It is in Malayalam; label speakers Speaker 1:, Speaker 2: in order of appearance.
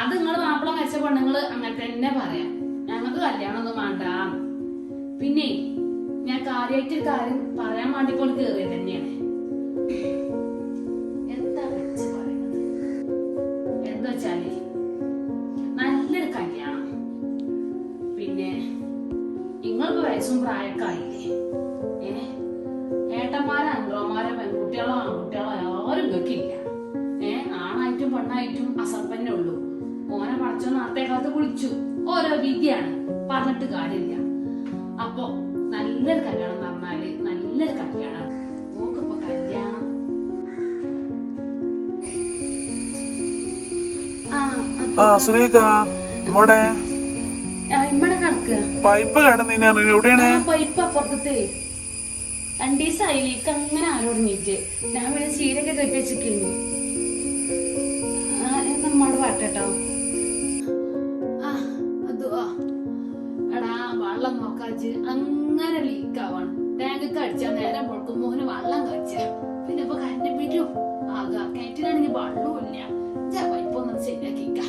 Speaker 1: അത് നിങ്ങൾ മാപ്പിള വെച്ച പെണ്ണുങ്ങൾ അങ്ങനെ തന്നെ പറയാം. ഞങ്ങൾക്ക് കല്യാണം ഒന്നും വേണ്ട. പിന്നെ ഞാൻ കാര്യമായിട്ടൊരു കാര്യം പറയാൻ വേണ്ടി കൊണ്ട് കയറിയത് തന്നെയാണ്. എന്താ വെച്ച് നല്ലൊരു കല്യാണം. പിന്നെ നിങ്ങൾക്ക് വയസ്സും പ്രായമൊക്കെ ആണായിട്ടും അസർപ്പന്നെ ഉള്ളൂ. ഓനെ പടച്ചോ കാലത്ത് വിളിച്ചു ഓരോ വിധിയാണ്. പറഞ്ഞിട്ട് കാര്യമില്ല. അപ്പോ നല്ലൊരു കല്യാണം എന്ന് പറഞ്ഞാൽ നല്ലൊരു കല്യാണം. നോക്കിപ്പോ കല്യാണം. ആ
Speaker 2: ഇവിടെ പൈപ്പ് കിടന്നു എവിടെയാണ്?
Speaker 1: പൈപ്പ് അപ്പുറത്തെ. അങ്ങനെ ഞാൻ പിന്നെ ശീലൊക്കെ കെട്ടി നോക്കാച്ച് അങ്ങനെ ലീക്ക് ആവാണ്. ടാങ്ക് അടിച്ചാ നേരം പൊഴക്കും മോഹന് വെള്ളം കഴിച്ച പിന്നെ ഇപ്പൊ കരണ്ട് പറ്റും ആകാ കയറ്റിലാണെങ്കിൽ വെള്ളവും ഇല്ല. പൈപ്പ് ഒന്നും ശരിയാക്കിക്ക